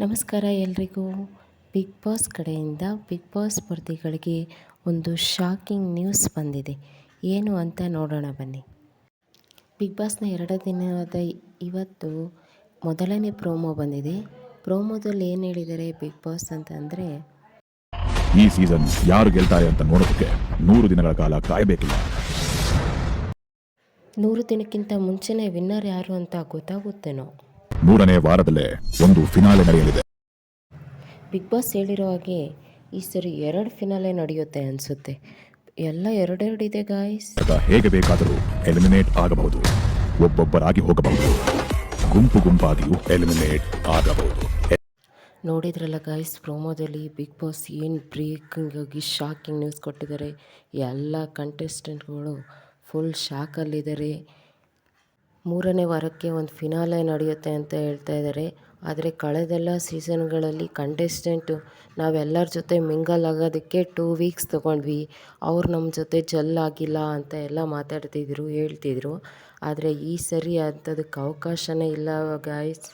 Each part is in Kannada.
ನಮಸ್ಕಾರ ಎಲ್ರಿಗೂ. ಬಿಗ್ ಬಾಸ್ ಕಡೆಯಿಂದ ಬಿಗ್ ಬಾಸ್ ಸ್ಪರ್ಧಿಗಳಿಗೆ ಒಂದು ಶಾಕಿಂಗ್ ನ್ಯೂಸ್ ಬಂದಿದೆ. ಏನು ಅಂತ ನೋಡೋಣ ಬನ್ನಿ. ಬಿಗ್ ಬಾಸ್ನ ಎರಡು ದಿನದ ಇವತ್ತು ಮೊದಲನೇ ಪ್ರೋಮೋ ಬಂದಿದೆ. ಪ್ರೋಮೋದಲ್ಲಿ ಏನು ಹೇಳಿದ್ದಾರೆ ಬಿಗ್ ಬಾಸ್ ಅಂತಂದರೆ ಈ ಸೀಸನ್ ಯಾರು ಗೆಲ್ತಾರೆ ಅಂತ ನೋಡೋದಕ್ಕೆ ನೂರು ದಿನಗಳ ಕಾಲ ಕಾಯಬೇಕಿಲ್ಲ. ನೂರು ದಿನಕ್ಕಿಂತ ಮುಂಚೆನೇ ವಿನ್ನರ್ ಯಾರು ಅಂತ ಗೊತ್ತಾಗುತ್ತೇನೋ. ಮೂರನೇ ವಾರದಲ್ಲೇ ಒಂದು ಫಿನಾಲೆ ನಡೆಯಲಿದೆ. ಬಿಗ್ ಬಾಸ್ ಹೇಳಿರೋ ಹಾಗೆ ಈ ಸರಿ ಎರಡು ಫಿನಾಲೆ ನಡೆಯುತ್ತೆ ಅನಿಸುತ್ತೆ. ಎಲ್ಲ ಎರಡೆರಡಿದೆ ಗಾಯ್ಸ್ ಹೇಗೆ ಬೇಕಾದರೂ ಎಲಿಮಿನೇಟ್ ಆಗಬಹುದು. ಒಬ್ಬೊಬ್ಬರಾಗಿ ಹೋಗಬಹುದು. ಗುಂಪು ಗುಂಪಾಗಿಯೂ ಎಲಿಮಿನೇಟ್ ಆಗಬಹುದು. ನೋಡಿದ್ರಲ್ಲ ಗಾಯ್ಸ್ ಪ್ರೋಮೋದಲ್ಲಿ ಬಿಗ್ ಬಾಸ್ ಏನು ಬ್ರೇಕಿಂಗ್ ಆಗಿ ಶಾಕಿಂಗ್ ನ್ಯೂಸ್ ಕೊಟ್ಟಿದ್ದಾರೆ. ಎಲ್ಲ ಕಂಟೆಸ್ಟೆಂಟ್ಗಳು ಫುಲ್ ಶಾಕಲ್ಲಿದ್ದಾರೆ ಮೂರನೇ ವಾರಕ್ಕೆ ಒಂದು ಫಿನಾಲೆ ನಡೆಯುತ್ತೆ ಅಂತ ಹೇಳ್ತಾ ಇದ್ದಾರೆ. ಆದರೆ ಕಳೆದೆಲ್ಲ ಸೀಸನ್ಗಳಲ್ಲಿ ಕಂಟೆಸ್ಟೆಂಟು ನಾವೆಲ್ಲರ ಜೊತೆ ಮಿಂಗಲ್ ಆಗೋದಕ್ಕೆ ಟೂ ವೀಕ್ಸ್ ತೊಗೊಂಡ್ವಿ. ಅವ್ರು ನಮ್ಮ ಜೊತೆ ಜಲ್ ಆಗಿಲ್ಲ ಅಂತ ಎಲ್ಲ ಮಾತಾಡ್ತಿದ್ರು, ಹೇಳ್ತಿದ್ರು. ಆದರೆ ಈ ಸರಿ ಅಂಥದಕ್ಕೆ ಅವಕಾಶನೇ ಇಲ್ಲ ಗಾಯ್ಸ್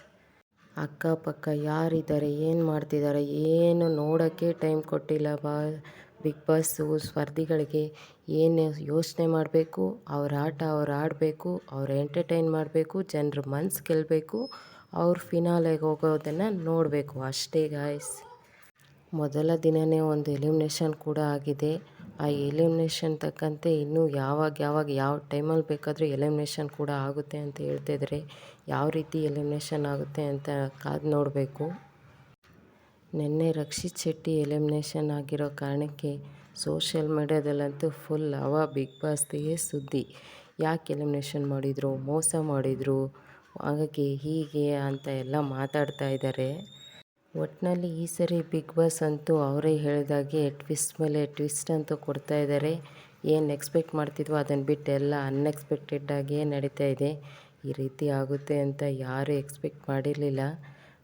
ಅಕ್ಕಪಕ್ಕ ಯಾರಿದ್ದಾರೆ, ಏನು ಮಾಡ್ತಿದ್ದಾರೆ, ಏನು ನೋಡೋಕ್ಕೆ ಟೈಮ್ ಕೊಟ್ಟಿಲ್ಲ ಬಾ ಬಿಗ್ ಬಾಸು ಸ್ಪರ್ಧಿಗಳಿಗೆ ಏನು ಯೋಚನೆ ಮಾಡಬೇಕು, ಅವ್ರ ಆಟ ಅವ್ರು ಆಡಬೇಕು, ಅವ್ರು ಎಂಟರ್ಟೈನ್ ಮಾಡಬೇಕು, ಜನರ ಮನ್ಸು ಗೆಲ್ಲಬೇಕು ಅವ್ರ ಫಿನಾಲೆಗೆ ಹೋಗೋದನ್ನು ನೋಡಬೇಕು ಅಷ್ಟೇ ಗಾಯ್ಸ್. ಮೊದಲ ದಿನವೇ ಒಂದು ಎಲಿಮಿನೇಷನ್ ಕೂಡ ಆಗಿದೆ. ಆ ಎಲಿಮಿನೇಷನ್ ತಕ್ಕಂತೆ ಇನ್ನೂ ಯಾವಾಗ ಯಾವಾಗ ಯಾವ ಟೈಮಲ್ಲಿ ಬೇಕಾದರೂ ಎಲಿಮಿನೇಷನ್ ಕೂಡ ಆಗುತ್ತೆ ಅಂತ ಹೇಳ್ತಿದ್ರೆ, ಯಾವ ರೀತಿ ಎಲಿಮಿನೇಷನ್ ಆಗುತ್ತೆ ಅಂತ ಕಾದು ನೋಡಬೇಕು. ನಿನ್ನೆ ರಕ್ಷಿತ್ ಶೆಟ್ಟಿ ಎಲಿಮಿನೇಷನ್ ಆಗಿರೋ ಕಾರಣಕ್ಕೆ ಸೋಷಿಯಲ್ ಮೀಡ್ಯಾದಲ್ಲಂತೂ ಫುಲ್ ಅವ ಬಿಗ್ ಬಾಸ್ದೇ ಸುದ್ದಿ. ಯಾಕೆ ಎಲಿಮಿನೇಷನ್ ಮಾಡಿದರು, ಮೋಸ ಮಾಡಿದರು, ಹಾಗಾಗಿ ಹೀಗೆ ಅಂತ ಎಲ್ಲ ಮಾತಾಡ್ತಾ ಇದ್ದಾರೆ ಒಟ್ಟಿನಲ್ಲಿ ಈ ಸರಿ ಬಿಗ್ ಬಾಸ್ ಅಂತೂ ಅವರೇ ಹೇಳಿದಾಗೆ ಟ್ವಿಸ್ಟ್ ಮೇಲೆ ಟ್ವಿಸ್ಟ್ ಅಂತೂ ಕೊಡ್ತಾ ಇದ್ದಾರೆ ಏನು ಎಕ್ಸ್ಪೆಕ್ಟ್ ಮಾಡ್ತಿದ್ವೋ ಅದನ್ನು ಬಿಟ್ಟು ಎಲ್ಲ ಅನ್ಎಕ್ಸ್ಪೆಕ್ಟೆಡ್ಡಾಗಿಯೇ ನಡೀತಾ ಇದೆ. ಈ ರೀತಿ ಆಗುತ್ತೆ ಅಂತ ಯಾರೂ ಎಕ್ಸ್ಪೆಕ್ಟ್ ಮಾಡಿರಲಿಲ್ಲ.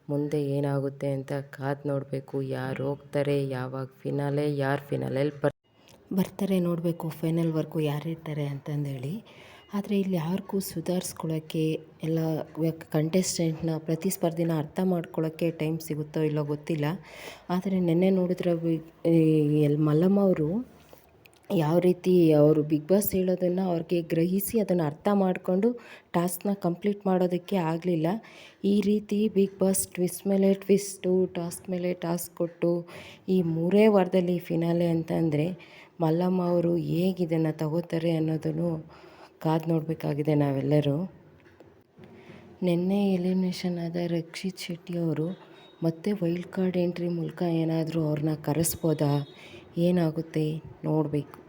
ಮುಂದೆ ಏನಾಗುತ್ತೆ ಅಂತ ಕಾದು ನೋಡಬೇಕು. ಯಾರು ಹೋಗ್ತಾರೆ, ಯಾವಾಗ ಫಿನಾಲೆ ಯಾರು ಫಿನಾಲೆಲ್ಲಿ ಬರ್ ಬರ್ತಾರೆ ನೋಡಬೇಕು ಫೈನಲ್ವರೆಗೂ ಯಾರಿರ್ತಾರೆ ಅಂತಂದೇಳಿ. ಆದರೆ ಇಲ್ಲಿ ಯಾರಿಗೂ ಸುಧಾರಿಸ್ಕೊಳ್ಳೋಕ್ಕೆ ಎಲ್ಲ ಕಂಟೆಸ್ಟೆಂಟ್ನ ಪ್ರತಿಸ್ಪರ್ಧಿನ ಅರ್ಥ ಮಾಡ್ಕೊಳ್ಳೋಕ್ಕೆ ಟೈಮ್ ಸಿಗುತ್ತೋ ಇಲ್ಲೋ ಗೊತ್ತಿಲ್ಲ. ಆದರೆ ನಿನ್ನೆ ನೋಡಿದ್ರೆ ಮಲ್ಲಮ್ಮ ಅವರು ಯಾವ ರೀತಿ ಅವರು ಬಿಗ್ ಬಾಸ್ ಹೇಳೋದನ್ನು ಅವ್ರಿಗೆ ಗ್ರಹಿಸಿ ಅದನ್ನು ಅರ್ಥ ಮಾಡಿಕೊಂಡು ಟಾಸ್ಕ್ನ ಕಂಪ್ಲೀಟ್ ಮಾಡೋದಕ್ಕೆ ಆಗಲಿಲ್ಲ. ಈ ರೀತಿ ಬಿಗ್ ಬಾಸ್ ಟ್ವಿಸ್ಟ್ ಮೇಲೆ ಟ್ವಿಸ್ಟು, ಟಾಸ್ಕ್ ಮೇಲೆ ಟಾಸ್ಕ್ ಕೊಟ್ಟು ಈ ಮೂರೇ ವಾರದಲ್ಲಿ ಫಿನಾಲೆ ಅಂತಂದರೆ ಮಲ್ಲಮ್ಮ ಅವರು ಹೇಗಿದನ್ನು ತಗೋತಾರೆ ಅನ್ನೋದನ್ನು ಕಾದು ನೋಡಬೇಕಾಗಿದೆ ನಾವೆಲ್ಲರೂ. ನಿನ್ನೆ ಎಲಿಮಿನೇಷನ್ ಆದ ರಕ್ಷಿತ್ ಶೆಟ್ಟಿ ಅವರು ಮತ್ತೆ ವೈಲ್ಡ್ ಕಾರ್ಡ್ ಎಂಟ್ರಿ ಮೂಲಕ ಏನಾದರೂ ಅವ್ರನ್ನ ಕರೆಸ್ಬೋದಾ? ಏನಾಗುತ್ತೆ? ನೋಡಬೇಕು.